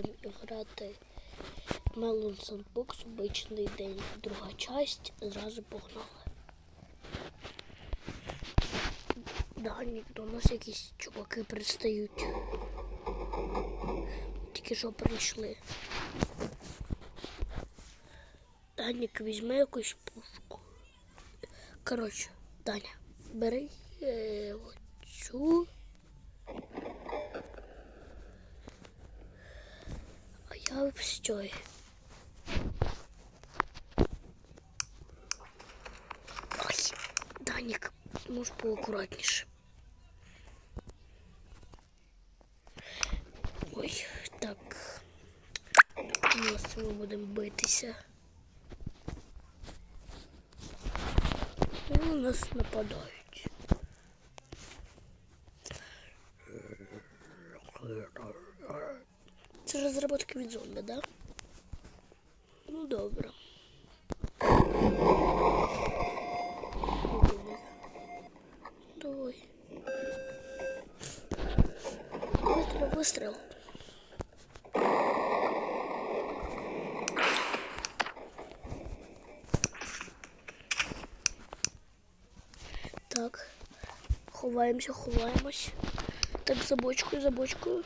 будемо грати Melon Sandbox, обичний день, друга часть, зразу погнали. Данік, до нас якісь чуваки пристають. Тільки що прийшли. Данік, візьми якусь пушку. Коротше, Даня, бери е, оцю. А я з цієї. Ой, Данік, може поакуратніше. Ой, так. Ось ми будемо битися. Ну, нас нападають. розробки від зомби, да? Ну добре. Давай. Выстрел, выстрел. Так. Ховаємося, ховаємось. Так, за бочкою, за бочкою.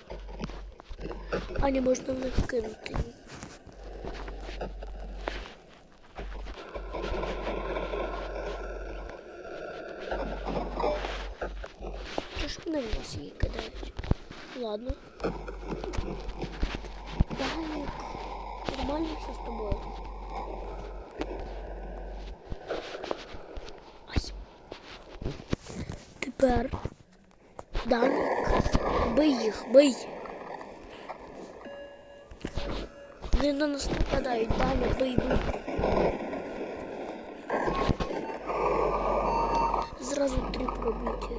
А не можна в них кинути. Що ж вони в нас її кидають? Ладно. Даник, нормально все з тобою. Ай. Тепер. Даник, бий їх, бий. Вони на нас нападають, Даня, бий, бий. Зразу три пробиті.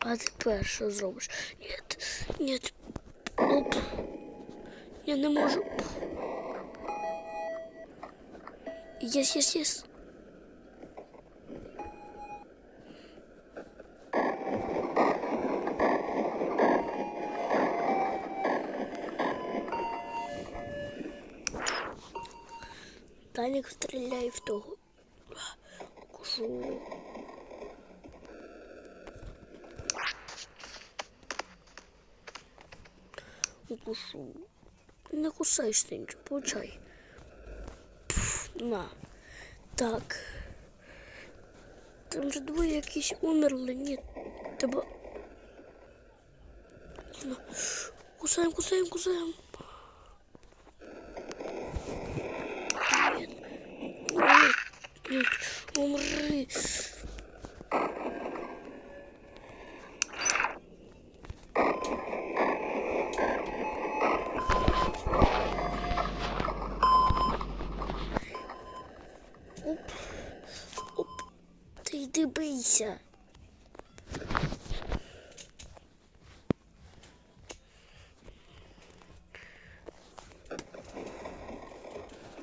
А тепер що зробиш? Ні, ні. Оп. Я не можу. Єс, єс, єс. Данік стріляє в того. Кушу. Укушу. Не кусаєшся нічого, получай. Пф, на. Так. Там же двоє якісь умерли. Ні. Тебе. На. Кусаємо, кусаємо, кусаємо. Нет. Нет. Нет. Умри. Йди бийся.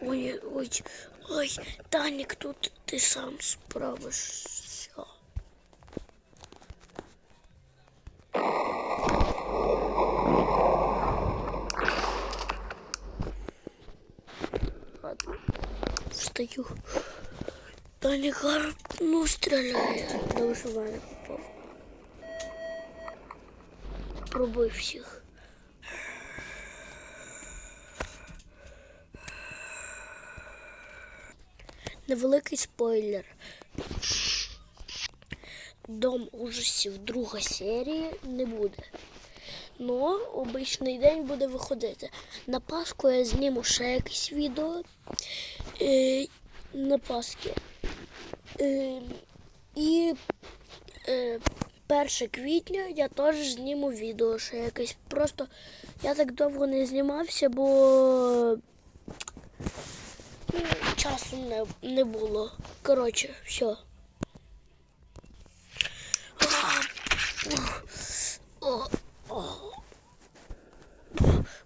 Ой, ой, ой, Данік, тут ти сам справишся. Ладно, встаю. Данік гарно стріляє. Добре, що мене попав. Пробив всіх. Невеликий спойлер. Дом ужасів друга серія не буде. Но обичний день буде виходити. На Пасху я зніму ще якесь відео. Е, на Пасхи. Е, і е, 1 квітня я теж зніму відео ще якесь. Просто я так довго не знімався, бо ну, часу не, не було. Коротше, все.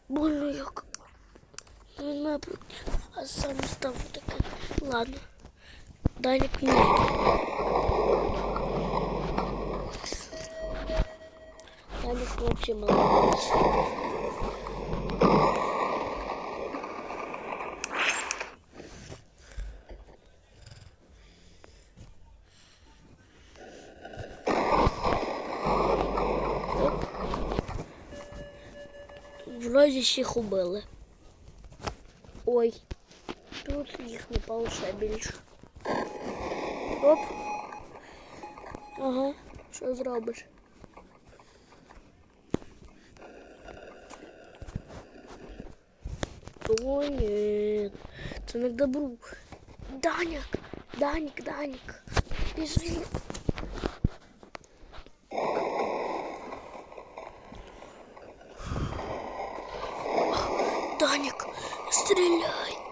Больно як. Він мене а сам став таке. Ладно. Дарик нет. Дарик вообще молодец. Вроде всех убили. Ой, тут їх не получше більше. Оп. Ага, що зробиш? О, ні. Це не к добру. Данік, Данік, Данік. Біжи. Данік, стріляй.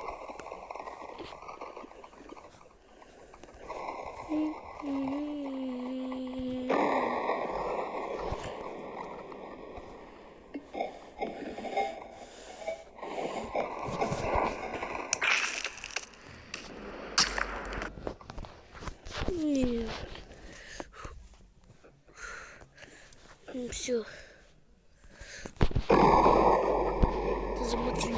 все. Ты замутил.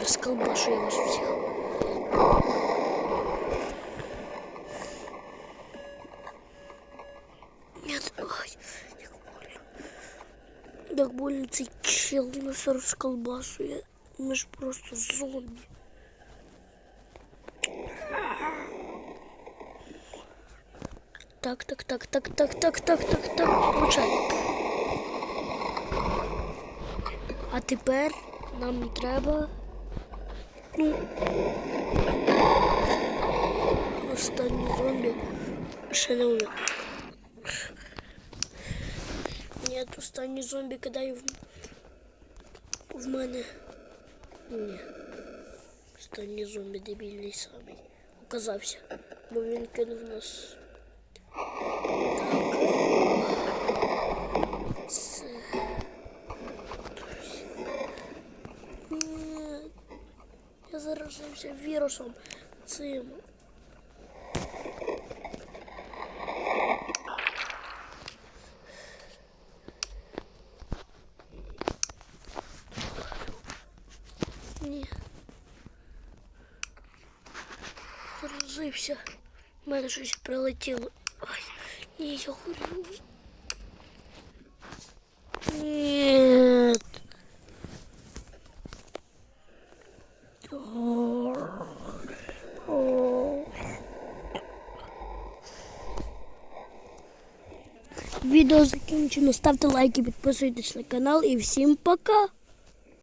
Расколбашу я вас всех. Нет, ой, так больно. Так больно, ты чел, нас расколбасу. Я, мы же просто зомби. Так, так, так, так, так, так, так, так, так. Почай. А тепер нам треба. Ну. Останній зомбі ще не умер. Ні, останній зомбі кидає в, в мене. Ні. Останній зомбі дебільний самий. Оказався. Бо він кинув нас. Це... Ні. Я заражався вірусом цим. Ні. Заразився. У мене щось прилетіло. Ой, ні, я горю. Нет. Відео закінчено. Ставте лайки, підписуйтесь на канал і всім пока!